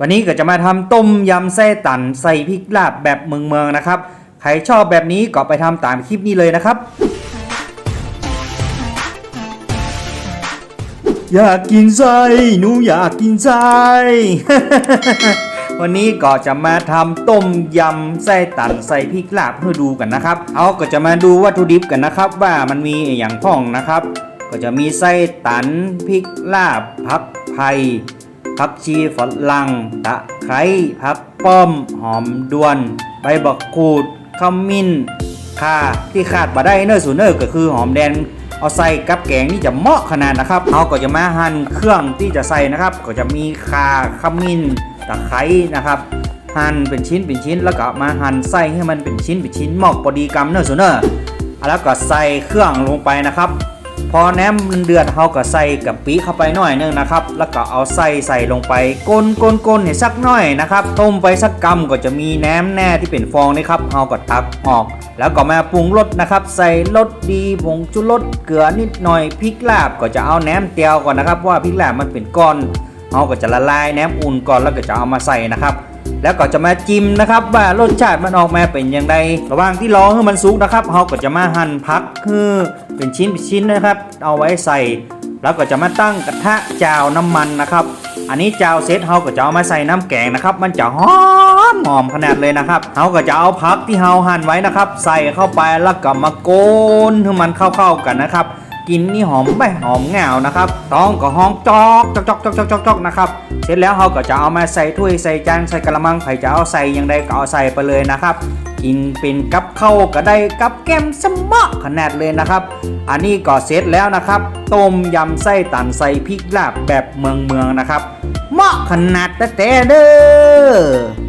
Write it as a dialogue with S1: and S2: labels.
S1: วันนี้ก็จะมาทำต้มยำไส้ตันใส่พริกลาบแบบเมืองเมืองๆนะครับ ใครชอบแบบนี้ก็ไปทำตามคลิปนี้เลยนะครับ อยากกินไส้หนูอยากกินไส้ วันนี้ก็จะมาทำต้มยำไส้ตันใส่พริกลาบให้ดูกันนะครับ เอาก็จะมาดูวัตถุดิบกันนะครับ ว่ามันมีอย่างพ่องนะครับ ก็จะมีไส้ตันพริกลาบผักไผ่ ผักชีฝรั่งตะไคร้ผักป้อม หอมดวน ใบบักกูดขมิ้นข่าที่ขาดบ่ได้เนอร์สูเนอร์ก็คือหอมแดงเอาใส่กับแกงนี่จะเหมาะขนาดนะครับเราก็จะมาหั่นเครื่องที่จะใส่นะครับ ก็จะมีข่าขมิ้นตะไคร้นะครับหั่นเป็นชิ้นเป็นชิ้นแล้วก็มาหั่นไส้ให้มันเป็นชิ้นเป็นชิ้นเหมาะพอดีกำเนอร์สูเนอร์แล้วก็ใส่เครื่องลงไปนะครับ พอแหนมมันเดือดเราก็ใส่กะปิเข้าไปหน่อยนึงนะครับ แล้วก็เอาไส้ใส่ลงไปก้นก้นก้นให้สักหน่อยนะครับ ต้มไปสักกำก็จะมีแหนมแน่ที่เป็นฟองนี่ครับเราก็ตักออก แล้วก็มาปรุงรสนะครับ ใส่รสดีผงชูรสเกลือนิดหน่อยพริกลาบก็จะเอาแหนมเตียวก่อนนะครับว่าพริกลาบมันเป็นก้อนเราก็จะละลายแหนมอุ่นก่อนแล้วก็จะเอามาใส่นะครับ แล้วก็จะมาจิ้มนะครับ ว่ารสชาติมันออกมาเป็นอย่างไรระหว่างที่รอให้มันสุกนะครับเราก็จะมาหั่นพักคือเป็นชิ้นเป็นชิ้นนะครับ เอาไว้ใส่ แล้วก็จะมาตั้งกระทะจาวน้ำมันนะครับ อันนี้จาวเซตเราก็จะเอามาใส่น้ำแกงนะครับ มันจะหอมหอมขนาดเลยนะครับเราก็จะเอาพักที่เราหั่นไว้นะครับ ใส่เข้าไปแล้วก็มาโกนให้มันเข้าๆกันนะครับ กินนี่หอมไปหอมเงานะครับต้องก็ห้องจอกจอกจอกจอกจอกจอกจอกนะครับเสร็จแล้วเราก็จะเอามาใส่ถ้วยใส่จานใส่กระมังใครจะเอาใส่อย่างใดก็เอาใส่ไปเลยนะครับ กินเป็นกับข้าวก็ได้กับแกมสมะขนาดเลยนะครับ อันนี้ก็เสร็จแล้วนะครับ ต้มยำไส้ตันใส่พริกลาบแบบเมืองเมืองนะครับเหมาะขนาดแต่แต่เด้อ